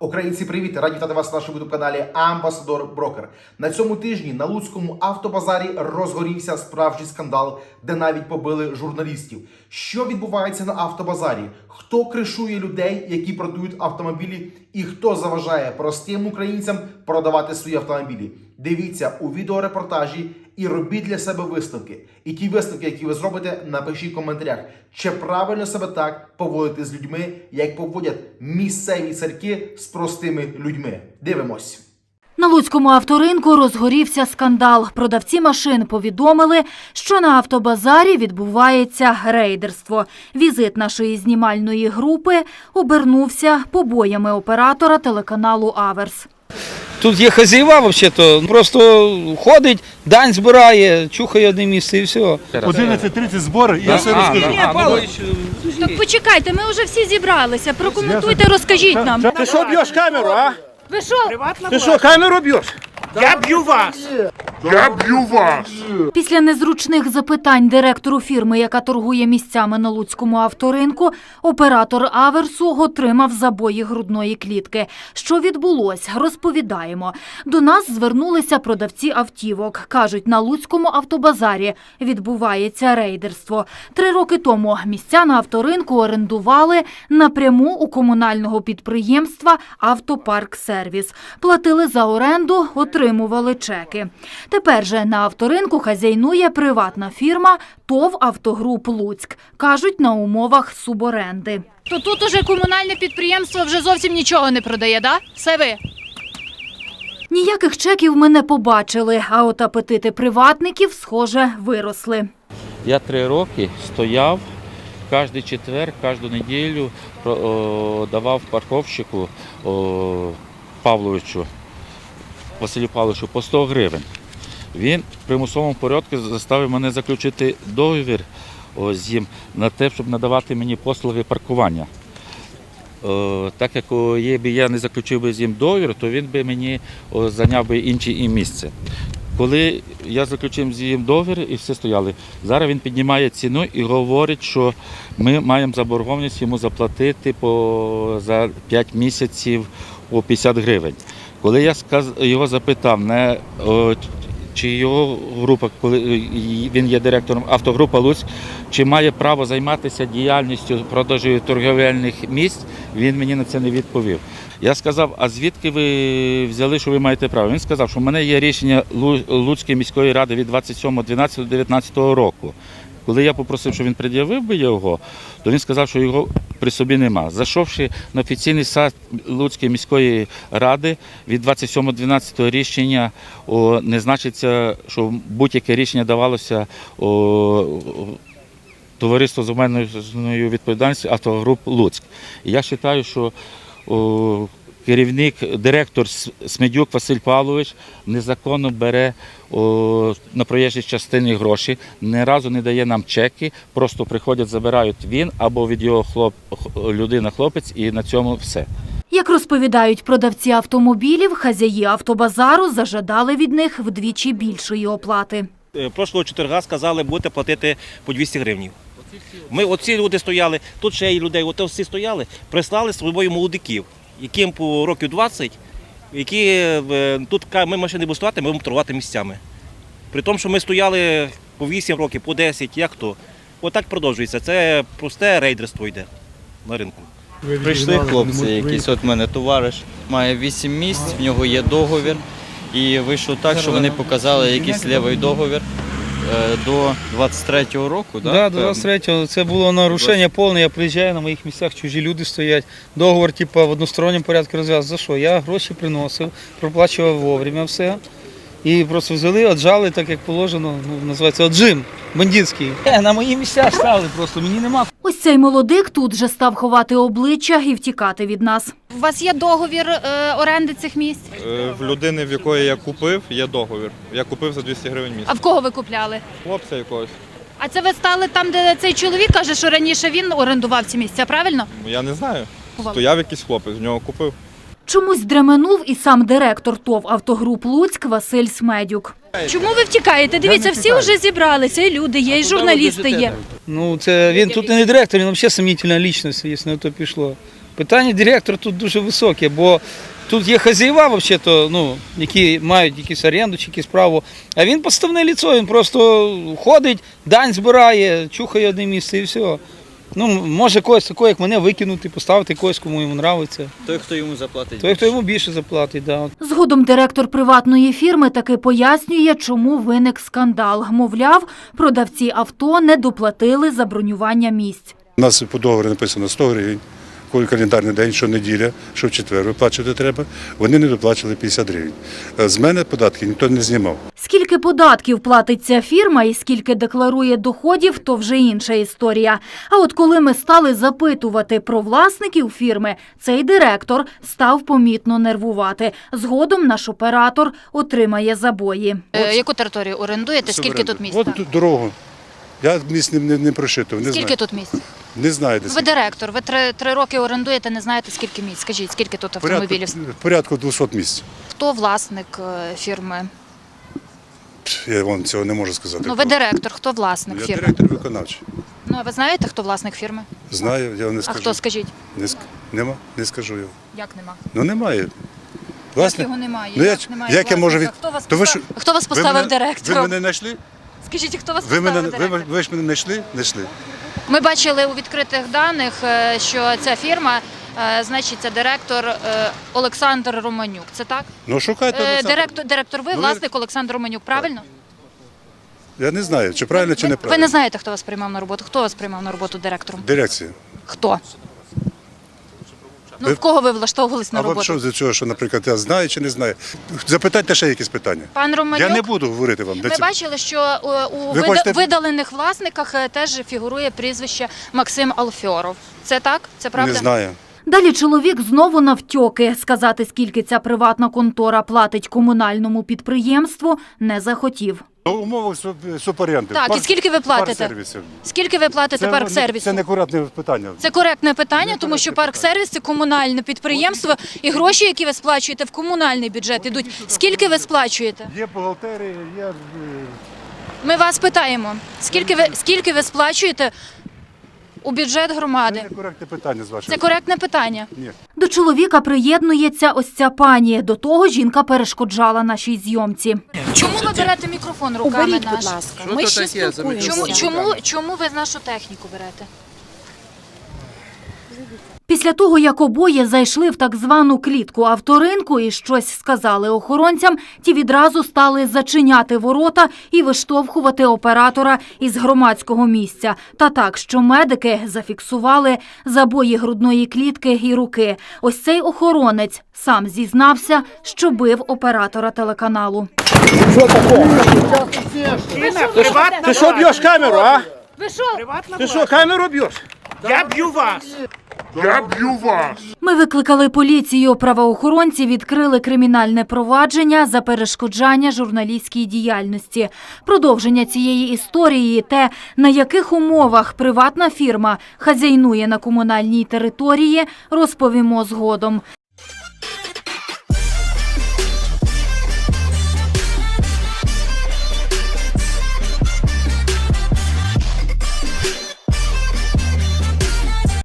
Українці, привіт! Раді вітати вас на нашому youtube каналі Амбасадор Брокер. На цьому тижні на Луцькому автобазарі розгорівся справжній скандал, де навіть побили журналістів. Що відбувається на автобазарі? Хто кришує людей, які продають автомобілі, і хто заважає простим українцям продавати свої автомобілі? Дивіться у відеорепортажі і робіть для себе висновки. І ті висновки, які ви зробите, напишіть в коментарях, чи правильно себе так поводити з людьми, як поводять місцеві церкви з простими людьми. Дивимось. На Луцькому авторинку розгорівся скандал. Продавці машин повідомили, що на автобазарі відбувається рейдерство. Візит нашої знімальної групи обернувся побоями оператора телеканалу Аверс. Тут є хазяєва, взагалі-то, просто ходить, дань збирає, чухає одне місце і все. 11.30 збори, і я все А, розкажу. Ні, Павлович, ну, Так почекайте, ми вже всі зібралися. Прокоментуйте, розкажіть нам. Ти що б'єш камеру, а? Ви що? Ти що, камеру б'єш? Я б'ю вас! Я б'ю вас! Після незручних запитань директору фірми, яка торгує місцями на Луцькому авторинку, оператор Аверсу отримав забої грудної клітки. Що відбулось, розповідаємо. До нас звернулися продавці автівок. Кажуть, на Луцькому автобазарі відбувається рейдерство. Три роки тому місця на авторинку орендували напряму у комунального підприємства Автопарк Сервіс. Платили за оренду, отримували чеки. Тепер же на авторинку хазяйнує приватна фірма ТОВ «Автогруп Луцьк». Кажуть, на умовах суборенди. То тут уже комунальне підприємство вже зовсім нічого не продає, да? Все ви. Ніяких чеків ми не побачили, а от апетити приватників, схоже, виросли. Я три роки стояв кожен четвер, кожну неділю давав парковщику Павловичу, Василю Павловичу по 100 гривень. Він в примусовому порядку заставив мене заключити договір з ним на те, щоб надавати мені послуги паркування. О, так як о, є, би я не заключив би з ним договір, то він би мені о, зайняв би інше і місце. Коли я заключив з ним договір і всі стояли, зараз він піднімає ціну і говорить, що ми маємо заборгованість йому заплатити по, за 5 місяців по 50 гривень. Коли я його запитав, не, чи його група, коли е, він є директором автогрупа Луцьк, чи має право займатися діяльністю продажу торговельних місць, він мені на це не відповів. Я сказав, а звідки ви взяли, що ви маєте право? Він сказав, що в мене є рішення Лу- Луцької міської ради від 27.12.19 року. Коли я попросив, щоб він пред'явив би його, то він сказав, що його при собі нема. Зайшовши на офіційний сайт Луцької міської ради від 27.12 рішення о, не значиться, що будь-яке рішення давалося о, товариство з обмеженою відповідальністю автогруп Луцьк. І я вважаю, що о, керівник, директор Смедюк Василь Павлович незаконно бере о, на проїжджій частині гроші, ні разу не дає нам чеки, просто приходять, забирають він або від його хлоп, х- людина хлопець, і на цьому все. Як розповідають продавці автомобілів, хазяї автобазару зажадали від них вдвічі більшої оплати. Е, Прошлого четверга сказали, будете платити по 200 гривень. Ми оці люди стояли, тут ще є людей, от всі стояли, прислали з собою молодиків, яким по років 20, які е, тут ми машини будемо стояти, ми будемо торгувати місцями. При тому, що ми стояли по 8 років, по 10, як то. Отак продовжується. Це просте рейдерство йде на ринку. Прийшли хлопці, якийсь от мене товариш, має 8 місць, в нього є договір. І вийшло так, що вони показали якийсь лівий договір до 23-го року. Да, Да, до 23-го це було нарушення повне. Я приїжджаю на моїх місцях, чужі люди стоять. Договор, типу, в односторонньому порядку розв'язав. За що? Я гроші приносив, проплачував вовремя все. І просто взяли, отжали, так як положено, ну, називається отжим бандитський. Е, на мої місця стали просто, мені нема Ось цей молодик тут же став ховати обличчя і втікати від нас. У вас є договір е, оренди цих місць? Е, В людини, в якої я купив, є договір. Я купив за 200 гривень А в кого ви купляли? Хлопця якогось. А це ви стали там, де цей чоловік каже, що раніше він орендував ці місця, правильно? Я не знаю. Бувало. Стояв якийсь хлопець, в нього купив. Чомусь дременув і сам директор ТОВ «Автогруп Луцьк» Василь Смедюк. Чому ви втікаєте? Дивіться, всі вже зібралися, і люди є, і журналісти є. Ну, це він тут не директор, він взагалі сумнітельна лічність, якщо на то пішло. Питання директора тут дуже високе, бо тут є хазяєва, взагалі, ну, які мають якісь оренду чи якісь право. А він підставне ліцо, він просто ходить, дань збирає, чухає одне місце і все. Ну, може когось такого, як мене, викинути, поставити когось, кому йому подобається. Той, хто йому заплатить. Той, хто йому більше заплатить, да. Згодом директор приватної фірми таки пояснює, чому виник скандал. Мовляв, продавці авто не доплатили за бронювання місць. У нас по договору написано 100 гривень. Коли календарний день, що неділя, що в четвер виплачувати треба, вони не доплачували 50 гривень. Е, З мене податки ніхто не знімав. Скільки податків платить ця фірма і скільки декларує доходів, то вже інша історія. А от коли ми стали запитувати про власників фірми, цей директор став помітно нервувати. Згодом наш оператор отримає забої. Е, Яку територію орендуєте? Скільки тут місць? От Так. ту- дорогу. Я місць не, не, не Скільки знаю. тут місць? Не знаю, де Ви директор, ви три, три роки орендуєте, не знаєте, скільки місць. Скажіть, скільки тут автомобілів? порядку 200 місць. Хто власник е, фірми? Я вам цього не можу сказати. Ну, ви директор, хто власник Я фірми? директор виконавчий. Ну, а ви знаєте, хто власник фірми? Знаю, я не А скажу. хто, скажіть? Не, ск- нема, не скажу його. Як нема? Ну немає. Як його немає? ну, я- як немає як я можу власника? від- Хто вас, То ви постав- хто вас ви поставив мене- директором? Ви мене знайшли? Скажіть, хто вас Ви, поставив мене, ви, директором? ви ж мене знайшли? Знайшли. Ми бачили у відкритих даних, е, що ця фірма, значить, це директор е, Олександр Романюк. Це так? Ну шукайте. Е, Директор, директор ви, Ну, власник Олександр Романюк, правильно? Я не знаю, чи правильно, чи ви, неправильно. ви не знаєте, хто вас приймав на роботу? Хто вас приймав на роботу директором? Дирекція. Хто? Ну, Ви- в кого ви влаштовувались на а вам роботу? що з цього, що, наприклад, я знаю чи не знаю? Запитайте ще якісь питання. Пан Романюк, Я не буду говорити вам. для ми бачили, що е, у Ви вида- хочете- видалених власниках е, теж фігурує прізвище Максим Алфьоров. Це так? Це правда? Не знаю. Далі чоловік знову навтьоки. Сказати, скільки ця приватна контора платить комунальному підприємству, не захотів. Умови суборенди. Так, і скільки ви платите? Скільки ви платите Це, парк сервісу? це не коректне питання. Це коректне питання, тому що парк сервіс це комунальне підприємство, і гроші, які ви сплачуєте в комунальний бюджет, ідуть. Скільки ви сплачуєте? Є бухгалтерія, є... е, Ми вас питаємо, скільки ви скільки ви сплачуєте у бюджет громади? Це коректне питання з вашого. Це коректне питання. Ні. До чоловіка приєднується ось ця пані. До того жінка перешкоджала нашій зйомці. Чому ви берете мікрофон руками Уберіть, наш? будь ласка. Ми ще спілкуємося. Чому, чому, чому ви нашу техніку берете? Після того, як обоє зайшли в так звану клітку авторинку і щось сказали охоронцям, ті відразу стали зачиняти ворота і виштовхувати оператора із громадського місця. Та так, що медики зафіксували забої грудної клітки і руки. Ось цей охоронець сам зізнався, що бив оператора телеканалу. Ти що б'єш камеру, а? Ви що? Ти що камеру б'єш? Я б'ю вас. Я б'ю вас! Ми викликали поліцію. Правоохоронці відкрили кримінальне провадження за перешкоджання журналістській діяльності. Продовження цієї історії, те, на яких умовах приватна фірма хазяйнує на комунальній території, розповімо згодом.